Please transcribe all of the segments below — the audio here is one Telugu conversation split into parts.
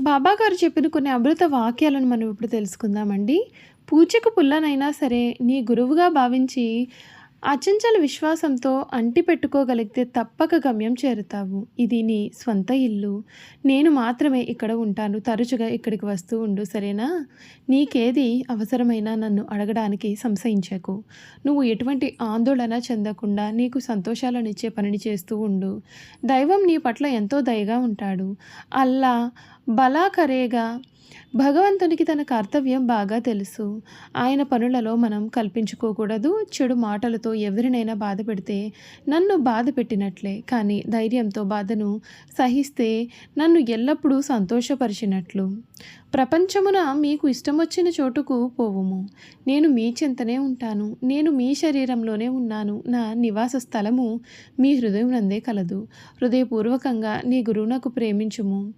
బాబాగారు చెప్పిన కొన్ని అమృత వాక్యాలను మనం ఇప్పుడు తెలుసుకుందామండి. పూజకు పుల్లనైనా సరే నీ గురువుగా భావించి అచంచల విశ్వాసంతో అంటి పెట్టుకోగలిగితే తప్పక గమ్యం చేరుతావు. ఇది నీ స్వంత ఇల్లు. నేను మాత్రమే ఇక్కడ ఉంటాను. తరచుగా ఇక్కడికి వస్తూ ఉండు సరేనా? నీకేది అవసరమైనా నన్ను అడగడానికి సంశయించకు. నువ్వు ఎటువంటి ఆందోళన చెందకుండా నీకు సంతోషాలను ఇచ్చే పనిని చేస్తూ ఉండు. దైవం నీ పట్ల ఎంతో దయగా ఉంటాడు. అల్లా బలాకరేగా భగవంతునికి తన కర్తవ్యం బాగా తెలుసు. ఆయన పనులలో మనం కల్పించుకోకూడదు. చెడు మాటలతో ఎవరినైనా బాధ పెడితే నన్ను బాధ పెట్టినట్లే. కానీ ధైర్యంతో బాధను సహిస్తే నన్ను ఎల్లప్పుడూ సంతోషపరిచినట్లు. ప్రపంచమున మీకు ఇష్టం వచ్చిన చోటుకు పోవుము. నేను మీ చింతనే ఉంటాను. నేను మీ శరీరంలోనే ఉన్నాను. నా నివాస స్థలము మీ హృదయం నందే కలదు. హృదయపూర్వకంగా నీ గురువునకు ప్రేమించుము.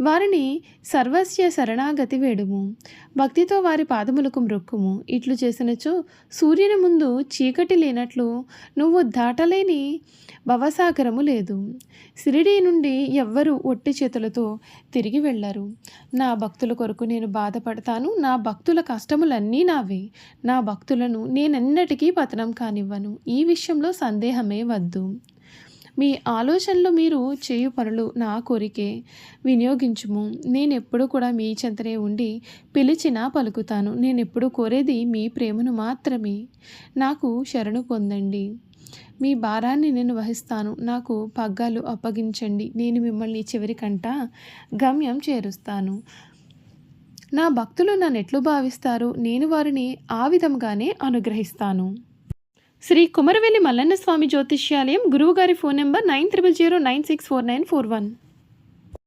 వారిని సర్వస్య శరణాగతి వేడుము. భక్తితో వారి పాదములకు మ్రొక్కుము ఇట్లు చేసినచో సూర్యుని ముందు చీకటి లేనట్లు నువ్వు దాటలేని భవసాగరము లేదు. సిరిడి నుండి ఎవ్వరు ఒట్టి చేతులతో తిరిగి వెళ్ళరు. నా భక్తుల కొరకు నేను బాధపడతాను. నా భక్తుల కష్టములన్నీ నావే. నా భక్తులను నేనెన్నటికీ పతనం కానివ్వను. ఈ విషయంలో సందేహమే వద్దు. మీ ఆలోచనలు మీరు చేయు పనులు నా కోరికే. వినియోగించుము. నేను ఎప్పుడు కూడా మీ చెంతనే ఉండి పిలిచినా పలుకుతాను. నేను ఎప్పుడు కోరేది మీ ప్రేమను మాత్రమే. నాకు శరణు పొందండి. మీ భారాన్ని నేను వహిస్తాను. నాకు పగ్గాలు అప్పగించండి. నేను మిమ్మల్ని చివరికంట గమ్యం చేరుస్తాను. నా భక్తులు నన్ను ఎట్లు భావిస్తారు? నేను వారిని ఆ విధంగానే అనుగ్రహిస్తాను. శ్రీ కుమరవెల్లి మల్లన్న స్వామి జ్యోతిష్యాలయం గురువుగారి phone number nine triple zero nine six four nine four one.